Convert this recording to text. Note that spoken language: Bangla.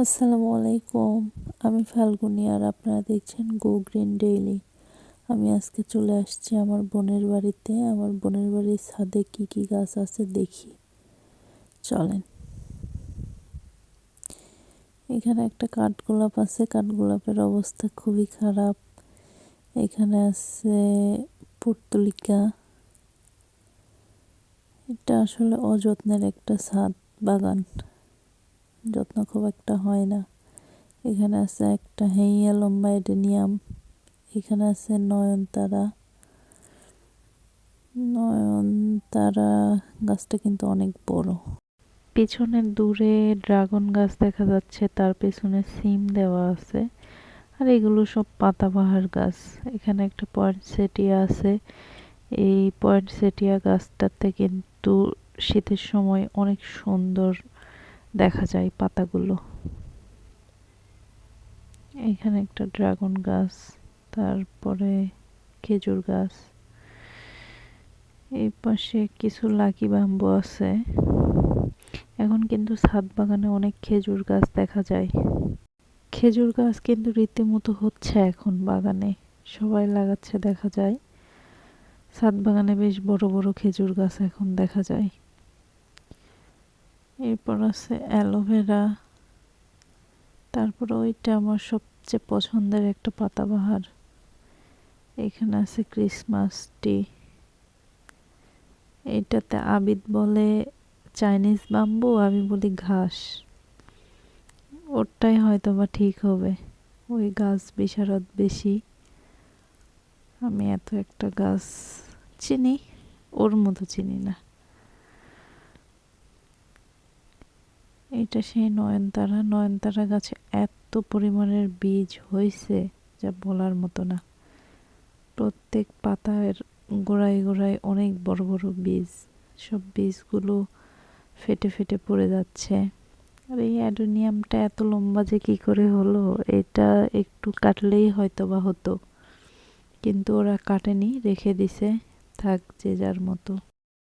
আসসালামু আলাইকুম। আমি ফাল্গুনি আর আপনারা দেখছেন গো গ্রিন ডেইলি আমি আজকে চলে আসছি আমার বোনের বাড়িতে। আমার বোনের বাড়ির ছাদে কি কি গাছ আছে দেখি। চলেন। এখানে একটা কাঠগোলাপ আছে। কাঠগোলাপের অবস্থা খুবই খারাপ। এখানে আছে পুর্তলিকা। এটা আসলে অযত্নের একটা ছাদ, বাগান। যত্ন খুব একটা হয় না। এখানে আছে একটা হেইয়া লম্বা এডেনিয়াম, এখানে আছে নয়নতারা। নয়নতারা গাছটা কিন্তু অনেক বড়। পিছনে দূরে ড্রাগন গাছ দেখা যাচ্ছে, তার পেছনে সিম দেওয়া আছে। আর এগুলো সব পাতাবাহার গাছ। এখানে একটা পয়েন্ট সেটিয়া আছে। এই পয়েন্ট সেটিয়া গাছটাতে কিন্তু শীতের সময় অনেক সুন্দর দেখা যায় পাতাগুলো। এখানে একটা ড্রাগন গাছ, তারপরে খেজুর গাছ। এই পাশে কিছু লাকি বাম্বু আছে। এখন কিন্তু ছাদ বাগানে অনেক খেজুর গাছ দেখা যায়। খেজুর গাছ কিন্তু রীতিমতো হচ্ছে এখন বাগানে। সবাই লাগাচ্ছে দেখা যায়। ছাদ বাগানে বেশ বড় বড় খেজুর গাছ এখন দেখা যায়। এরপর আছে অ্যালোভেরা তারপর ওইটা আমার সবচেয়ে পছন্দের একটা পাতাবাহার। এখানে আছে ক্রিসমাস টি এটাতে আবিদ বলে চাইনিজ বাম্বু আমি বলি ঘাস। ওরটাই হয়তো বা ঠিক হবে। ওই গাছ বিশারদ বেশি। আমি এত একটা গাছ চিনি, ওর মতো চিনি না। এটা সেই নয়নতারা। নয়নতারা গাছে এত পরিমাণের বীজ হয়েছে যা বলার মতো না। প্রত্যেক পাতার গোড়ায় গোড়ায় অনেক বড় বড় বীজ। সব বীজগুলো ফেটে ফেটে পড়ে যাচ্ছে। আর এই অ্যাডোনিয়ামটা এত লম্বা যে কী করে হলো, এটা একটু কাটলেই হয়তো বা হতো। কিন্তু ওরা কাটেনি, রেখে দিছে। থাক যে যার মতো।